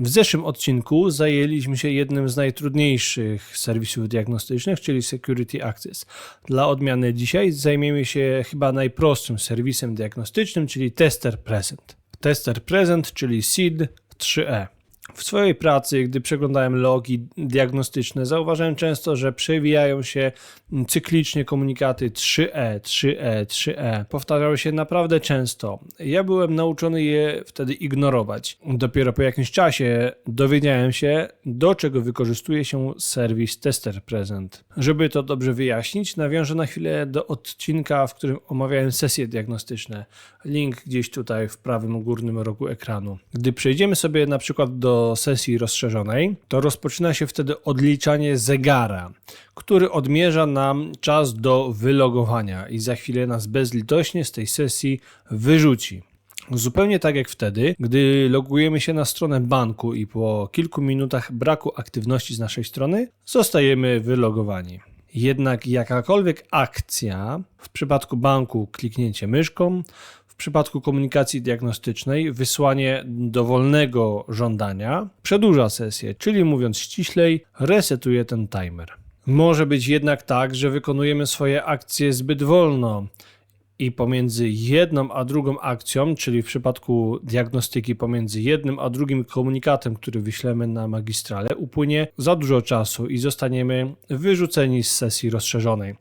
W zeszłym odcinku zajęliśmy się jednym z najtrudniejszych serwisów diagnostycznych, czyli Security Access. Dla odmiany dzisiaj zajmiemy się chyba najprostszym serwisem diagnostycznym, czyli Tester Present. Tester Present, czyli SID 3E. W swojej pracy, gdy przeglądałem logi diagnostyczne, zauważyłem często, że przewijają się cyklicznie komunikaty E, 3E, 3E, 3E. Powtarzały się naprawdę często. Ja byłem nauczony je wtedy ignorować. Dopiero po jakimś czasie dowiedziałem się, do czego wykorzystuje się serwis Tester Present. Żeby to dobrze wyjaśnić, nawiążę na chwilę do odcinka, w którym omawiałem sesje diagnostyczne. Link gdzieś tutaj w prawym górnym rogu ekranu. Gdy przejdziemy sobie na przykład do sesji rozszerzonej, to rozpoczyna się wtedy odliczanie zegara, który odmierza nam czas do wylogowania i za chwilę nas bezlitośnie z tej sesji wyrzuci. Zupełnie tak jak wtedy, gdy logujemy się na stronę banku i po kilku minutach braku aktywności z naszej strony zostajemy wylogowani. Jednak jakakolwiek akcja, w przypadku banku kliknięcie myszką, przypadku komunikacji diagnostycznej wysłanie dowolnego żądania przedłuża sesję, czyli mówiąc ściślej, resetuje ten timer. Może być jednak tak, że wykonujemy swoje akcje zbyt wolno i pomiędzy jedną a drugą akcją, czyli w przypadku diagnostyki pomiędzy jednym a drugim komunikatem, który wyślemy na magistrale, upłynie za dużo czasu i zostaniemy wyrzuceni z sesji rozszerzonej.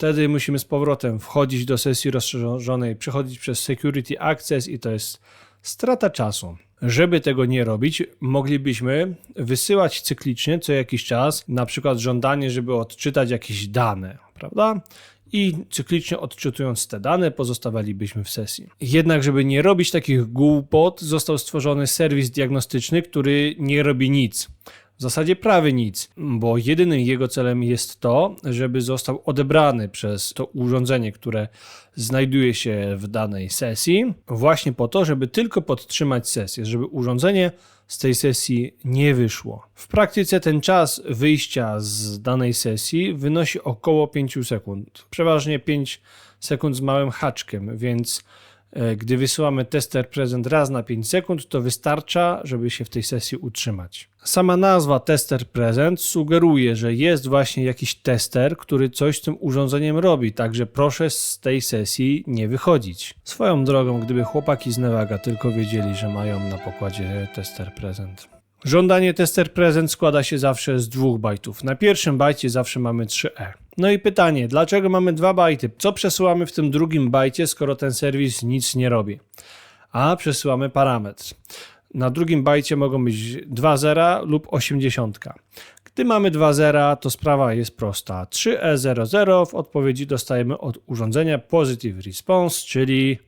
Wtedy musimy z powrotem wchodzić do sesji rozszerzonej, przechodzić przez Security Access i to jest strata czasu. Żeby tego nie robić, moglibyśmy wysyłać cyklicznie co jakiś czas, na przykład żądanie, żeby odczytać jakieś dane, prawda? I cyklicznie odczytując te dane, pozostawalibyśmy w sesji. Jednak, żeby nie robić takich głupot, został stworzony serwis diagnostyczny, który nie robi nic. W zasadzie prawie nic, bo jedynym jego celem jest to, żeby został odebrany przez to urządzenie, które znajduje się w danej sesji, właśnie po to, żeby tylko podtrzymać sesję, żeby urządzenie z tej sesji nie wyszło. W praktyce ten czas wyjścia z danej sesji wynosi około 5 sekund, przeważnie 5 sekund z małym haczkiem, więc gdy wysyłamy tester prezent raz na 5 sekund, to wystarcza, żeby się w tej sesji utrzymać. Sama nazwa tester prezent sugeruje, że jest właśnie jakiś tester, który coś z tym urządzeniem robi, także proszę z tej sesji nie wychodzić. Swoją drogą, gdyby chłopaki z Nevaga tylko wiedzieli, że mają na pokładzie tester prezent. Żądanie tester prezent składa się zawsze z dwóch bajtów. Na pierwszym bajcie zawsze mamy 3E. No i pytanie, dlaczego mamy dwa bajty? Co przesyłamy w tym drugim bajcie, skoro ten serwis nic nie robi? A przesyłamy parametr. Na drugim bajcie mogą być 2 zera lub 80. Gdy mamy 2 zera, to sprawa jest prosta. 3E00 w odpowiedzi dostajemy od urządzenia Positive Response, czyli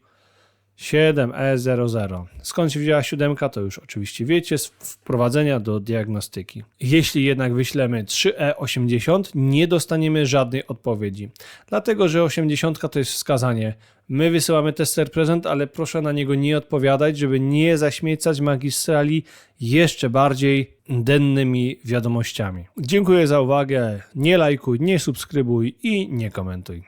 7E00. Skąd się wzięła siódemka, to już oczywiście wiecie, z wprowadzenia do diagnostyki. Jeśli jednak wyślemy 3E80, nie dostaniemy żadnej odpowiedzi. Dlatego, że 80 to jest wskazanie. My wysyłamy tester prezent, ale proszę na niego nie odpowiadać, żeby nie zaśmiecać magistrali jeszcze bardziej dennymi wiadomościami. Dziękuję za uwagę. Nie lajkuj, nie subskrybuj i nie komentuj.